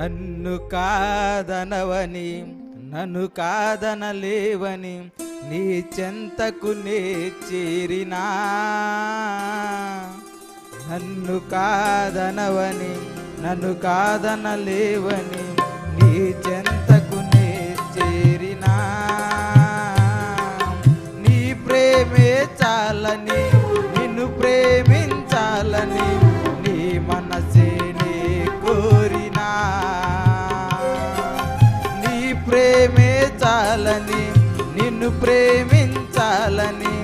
నన్ను కాదనవని నన్ను కాదనలేవని నీ చెంతకు నే చేరినా. నన్ను కాదనవని నన్ను కాదనలేవని నీ చెంతకు చాలని నిన్ను ప్రేమించాలని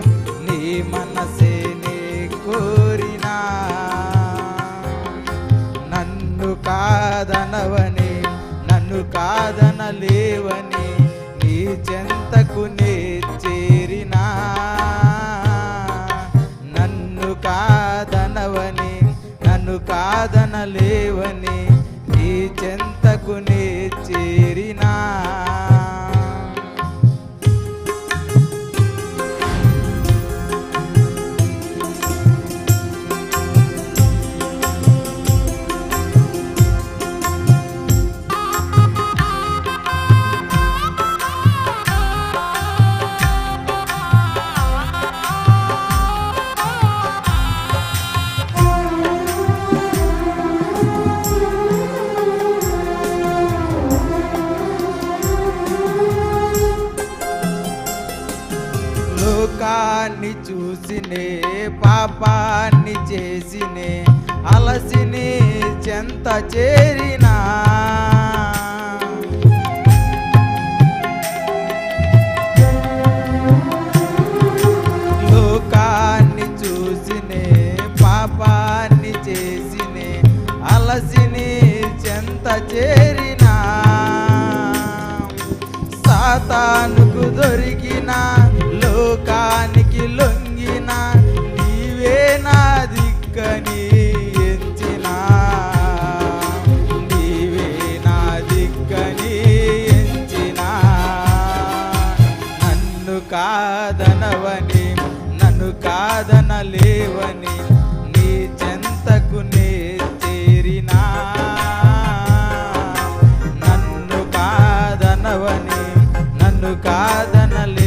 నీ మనసే నీ కోరినా. నన్ను కాదనవని నన్ను కాదనలేవని నీ చెంతకు నే చేరినా. నన్ను కాదనవని నన్ను కాదనలేవని నీ చెంతకు నే చేరినా. లోకాన్ని చూసినే పాపాన్ని చేసినే అలసిని చెంత చేరినా. లోకాన్ని చూసినే పాపాన్ని చేసినే అలసిని చెంత చేరినా. సాతానుకు దొరికిన కాదనవని నన్ను కాదనలేవని నీ చెంతకు నే చేరినా. నన్ను కాదనవని నన్ను కాదనలే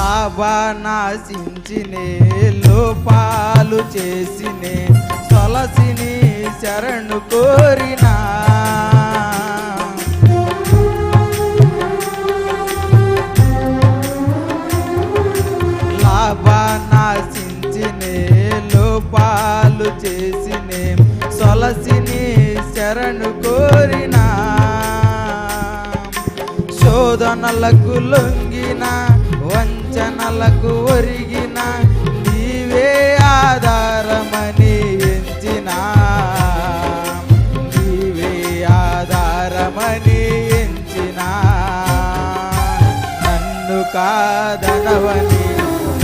లాభానాశించినే లోపాలు చేసినే సొలసిని శరణు కోరినా. లాభానాశించినే లోపాలు చేసినే సొలసిని శరణు కోరినా. శోధనలకు లొంగినా. వంచనలకు ఒరిగిన నీవే ఆధారమని ఎంచిన. నీవే ఆధారమని ఎంచిన. నన్ను కాదనవని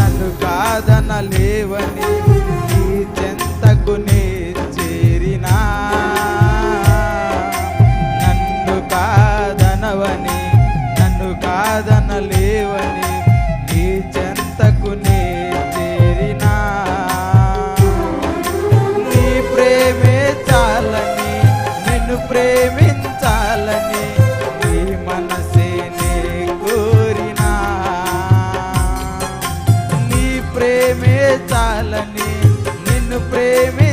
నన్ను కాదనలి ప్రేమే చాలని నిన్ను ప్రేమి